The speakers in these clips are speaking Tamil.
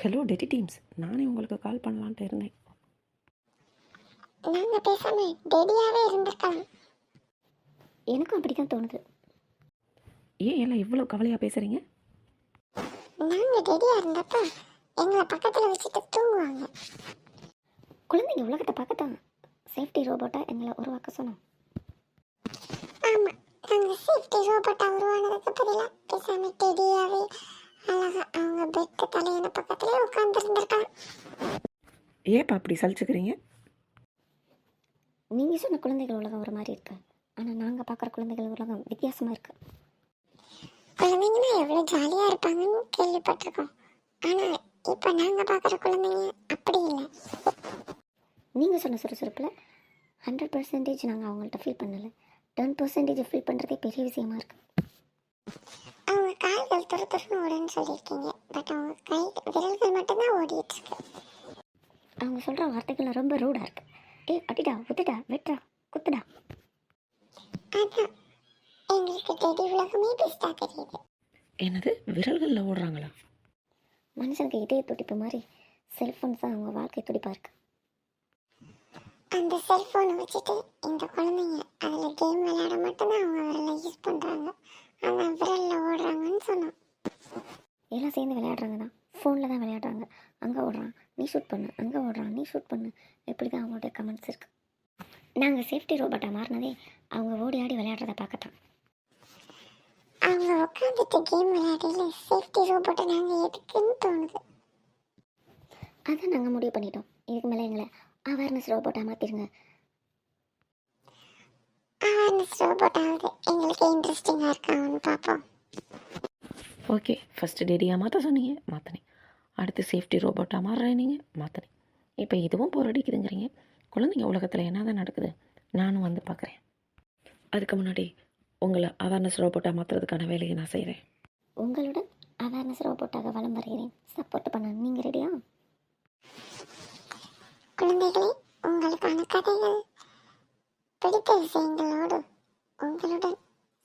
ஹலோ டெட்டி டீம்ஸ் நானே உங்களுக்கு கால் பண்ணலான்ட்டு இருந்தேன். நாங்க பேசாம டெடியாவே இருந்திருக்கலாம். எனக்கும் அப்படி தான் தோணுது. ஏன் எல்லாம் இவ்வளோ கவலையாக பேசுகிறீங்க நாங்க டெடியா இருந்தப்ப எங்களை பக்கத்துல வச்சுட்டு தூங்குவாங்க. குழந்தைங்க உலகத்தை பார்க்கத்தான் சேஃப்டி ரோபோட்டை எங்களை உருவாக்க சொன்னோம் ஆமா நாங்க சேஃப்டி ரோபோட்டா உருவானதுக்கு பதிலா பேசாம டெடியாவே அழகா பெட்டு தலையண பக்கத்துல உட்கார்ந்து இருந்திருக்கலாம் ஏப்பா அப்படி சலிச்சுக்கிறீங்க? நீங்கள் சொன்ன குழந்தைகள் உலகம் ஒரு மாதிரி இருக்கு. ஆனால் நாங்கள் பார்க்குற குழந்தைகள் உலகம் வித்தியாசமாக இருக்கு. குழந்தைங்கன்னா எவ்வளவு ஜாலியா இருப்பாங்கன்னு கேள்விப்பட்டிருக்கோம். ஆனா இப்ப நாங்க பாக்குற குழந்தைங்க அப்படி இல்லை. நீங்கள் சொன்ன சுறுசுறுப்பில் ஹண்ட்ரட் பர்சன்டேஜ் நாங்கள் அவங்கள்ட்ட ஃபீல் பண்ணலை. டென் பர்சன்டேஜ் ஃபீல் பண்ணுறதே பெரிய விஷயமா இருக்கு. அவங்க கால்கள் துரு துருன்னு ஓடுன்னு சொல்லியிருக்கீங்க. பட் அவங்க கை விரல்கள் மட்டும்தான் ஓடிட்டு இருக்கு. அவங்க சொல்கிற வார்த்தைகள் ரொம்ப ரூடாக இருக்கு. ஏ அடிடா உத்துடா வெட்டுடா குத்துடா. அதான். எங்களுக்கு டெடி உலகமே பெஸ்டா தெரியுது. என்னது? விரல்களில் ஓடுறாங்களா? மனுஷனுக்கு இதய துடிப்பு மாதிரி செல்ஃபோன்ஸ் தான் அவங்க வாழ்க்கை துடிப்பாக இருக்கு. அந்த செல்போனை வச்சுட்டு இந்த குழந்தைங்க அதில் கேம் விளையாட மட்டும்தான் அவங்க விரலை யூஸ் பண்ணுறாங்க ஆனால் விரலில் ஓடுறாங்கன்னு சொன்னோம் எல்லாம் சேர்ந்து விளையாடுறாங்க தான். ஃபோனில் தான் விளையாடுறாங்க. அங்கே ஓடுறான். நீ ஷூட் பண்ணு. அங்கே ஓடுறான். நீ ஷூட் பண்ணு. இப்படி தான் அவங்களுடைய கமெண்ட்ஸ் இருக்கு நாங்கள் சேஃப்டி ரோபோட்டாக மாறினதே அவங்க ஓடி ஆடி விளையாடுறத பார்க்கத்தான். அவங்க உட்காந்துட்டு கேம் விளையாடையில சேஃப்டி ரோபோட்டை நாங்கள் எதுக்குன்னு தோணுது. அதான் நாங்கள் முடிவு பண்ணிட்டோம். இதுக்கு மேலே எங்களை அவேர்னஸ் ரோபோட்டாக மாற்றிடுங்க அவேர்னஸ் ரோபோட்டாவது எங்களுக்கு இன்ட்ரெஸ்டிங்காக இருக்கான்னு பார்ப்போம். ஓகே ஃபஸ்ட்டு டெடியாக மாற்ற சொன்னீங்க மாற்றினேன் அடுத்து சேஃப்டி ரோபோட்டாக மாறுறேன் நீங்கள் மாற்றினேன் இப்போ இதுவும் போர் அடிக்குதுங்கிறீங்க. குழந்தைங்க உலகத்தில் என்னதான் நடக்குது நானும் வந்து பார்க்குறேன் அதுக்கு முன்னாடி உங்களை அவேர்னஸ் ரோபோட்டாக மாற்றுறதுக்கான வேலையை நான் செய்கிறேன் உங்களுடன் அவேர்னஸ் ரோபோட்டாக வலம் வருகிறேன். சப்போர்ட் பண்ண நீங்கள் ரெடியா குழந்தைகளே உங்களுக்கான கதைகள் பிடித்த விஷயங்களோடு உங்களுடன்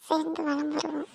சேர்ந்து வளம் வருவோம்.